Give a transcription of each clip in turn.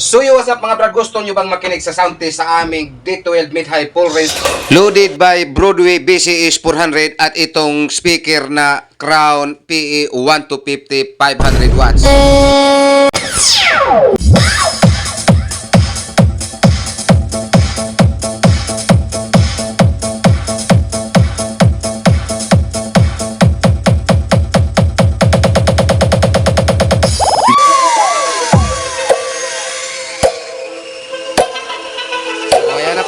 So yo, what's up mga brad? Gusto nyo bang makinig sa sound test sa aming D12 mid-high full range? Loaded by Broadway BCS 400 at itong speaker na Crown PE 1250 500 watts.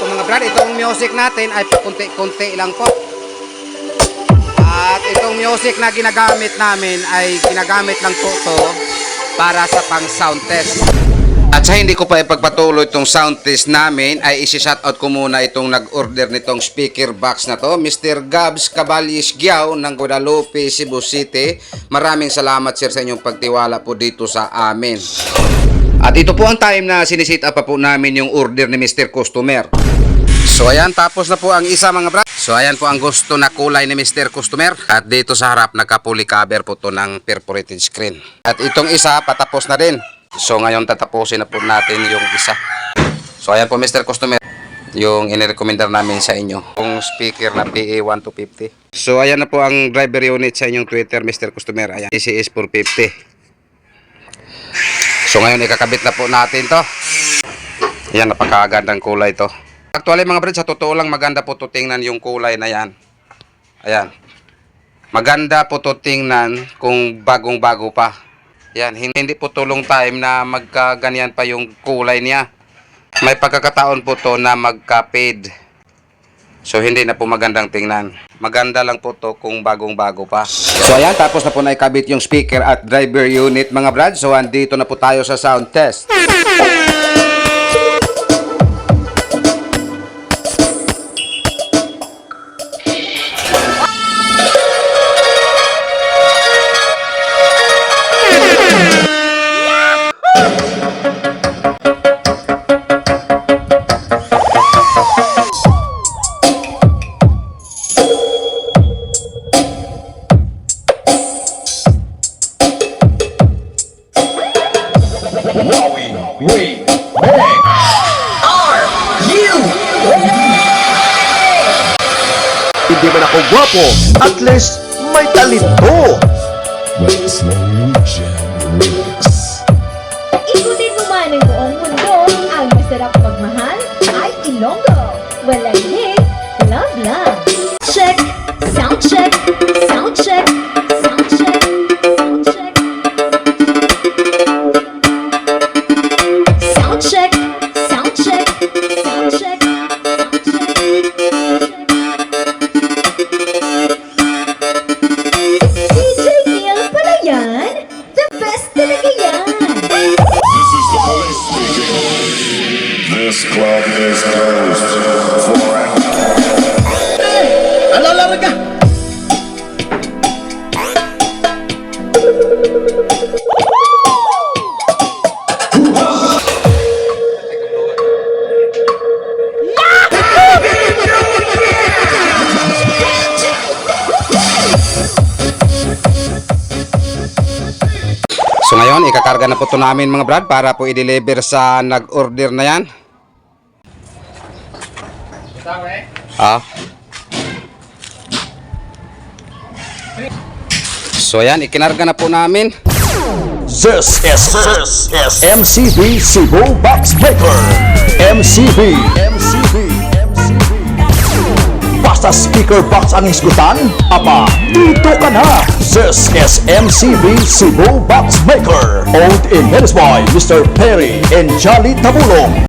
So mga brad, itong music natin ay pakunti-kunti lang po. At itong music na ginagamit namin ay ginagamit lang po to para sa pang sound test. At sa hindi ko pa ipagpatuloy itong sound test namin ay isi-shoutout ko muna itong nag-order nitong speaker box na to, Mr. Gabs Caballes Giao ng Guadalupe, Cebu City. Maraming salamat sir sa inyong pagtiwala po dito sa amin. At ito po ang time na sinisit up pa po namin yung order ni Mr. Customer. So ayan, tapos na po ang isa mga brad. So ayan po ang gusto na kulay ni Mr. Customer. At dito sa harap, nagka-fully cover po to ng perforated screen. At itong isa, patapos na din. So ngayon tatapusin na po natin yung isa. So ayan po Mr. Customer, yung inirekomendar namin sa inyo. Yung speaker na PA1250. So ayan na po ang driver unit sa inyong Twitter Mr. Customer. Ayan, ECS 450. So ngayon ikakabit na po natin to. Yan, napakagandang kulay to. Actually mga brad, sa totoo lang maganda po to tingnan yung kulay na yan. Ayan. Maganda po to tingnan kung bagong bago pa. Yan, hin- hindi po to long time na magkaganyan pa yung kulay niya. May pagkakataon po to na magka-fade. So hindi na po magandang tingnan. Maganda lang po to kung bagong bago pa. So ayan, tapos na po naikabit yung speaker at driver unit mga brad. So andito na po tayo sa sound test. Wowie, wee, bang! Are you Hindi man ako gwapo, at least may talento. Slow Jam Remix. Ikutin mo man ang buong mundo, ang masarap magmahal ay Ilonggo. Walang hig, love lang. Check, sound check, This is the police speaking. This club is closed ngayon, ikakarga na po to namin mga brad para po i-deliver sa nag-order na yan. Ah. So ayan, ikinarga na po namin. This is, this is MCB Cebu Box Breaker. MCB, MCB, MCB. Basta speaker box ang isgutan, apa, dito ka na. This is MCB Cebu Box Breaker. Owned in Melisboy, Mr. Perry and Jolly Tabulong.